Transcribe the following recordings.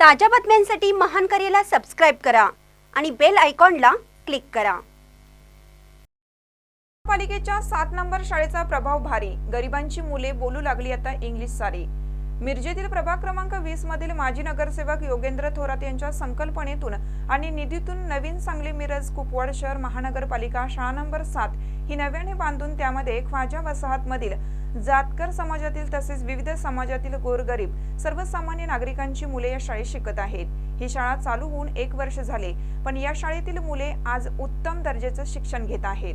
ताज्या बातम्यांसाठी महान करेला सबस्क्राईब करा आणि बेल आयकॉनला क्लिक करा. पालिकेच्या सात नंबर शाळेचा प्रभाव भारी. गरिबांची मुले बोलू लागली आता इंग्लिश सारी. मिरजेतील प्रभाग क्रमांक वीस मधील माजी नगरसेवक योगेंद्र थोरात यांच्या संकल्पनेतून आणि निधीतून नवीन सांगली मिरज कुपवाड शहर महानगरपालिका शाळा नंबर सात ही नव्याने बांधून त्यामध्ये ख्वाजा वसाहत मधील जातकर समाजातील तसेच विविध समाजातील गोरगरीब सर्वसामान्य नागरिकांची मुले या शाळेत शिकत आहेत. ही शाळा चालू होऊन एक वर्ष झाले पण या शाळेतील मुले आज उत्तम दर्जाचं शिक्षण घेत आहेत.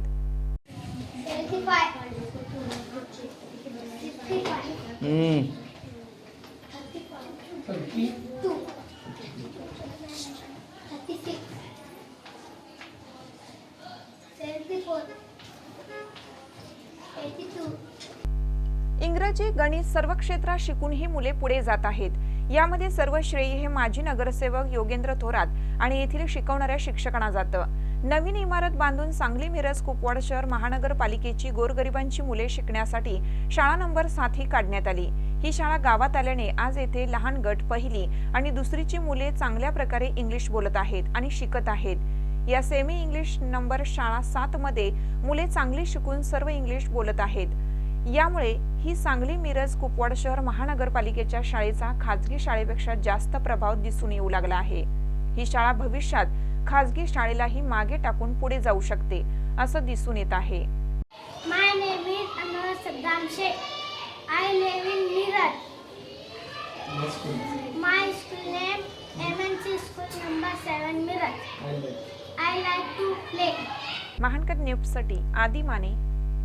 इंग्रजी गणित सर्व क्षेत्रात शिकून ही मुले पुढे जात आहेत. यामध्ये सर्व श्रेय हे माजी नगरसेवक योगेंद्र थोरात आणि येथील शिकवणाऱ्या शिक्षकांना जातं. नवीन इमारत बांधून सांगली मिरज कुपवाड शहर महानगरपालिकेची गोरगरिबांची मुले शिकण्यासाठी शाळा नंबर सात ही काढण्यात आली. ही शाळा गावात आल्याने आज येथे लहान गट पहिली आणि दुसरीची मुले चांगल्या प्रकारे इंग्लिश बोलत आहेत आणि शिकत आहेत. या सेमी इंग्लिश नंबर शाळा सात मध्ये मुले चांगली शिकून सर्व इंग्लिश बोलत आहेत. यामुळे ही सांगली मिरज कुपवाड शहर महानगरपालिकेच्या शाळेचा खाजगी शाळेपेक्षा जास्त प्रभाव दिसून येऊ लागला आहे. ही शाळा भविष्यात खाजगी शाळेलाही मागे टाकून पुढे जाऊ शकते असं दिसून येत आहे. My school name MNC School number 7 Meerut. I like to play. महानकर न्यूजसाठी आदी माने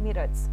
मिरज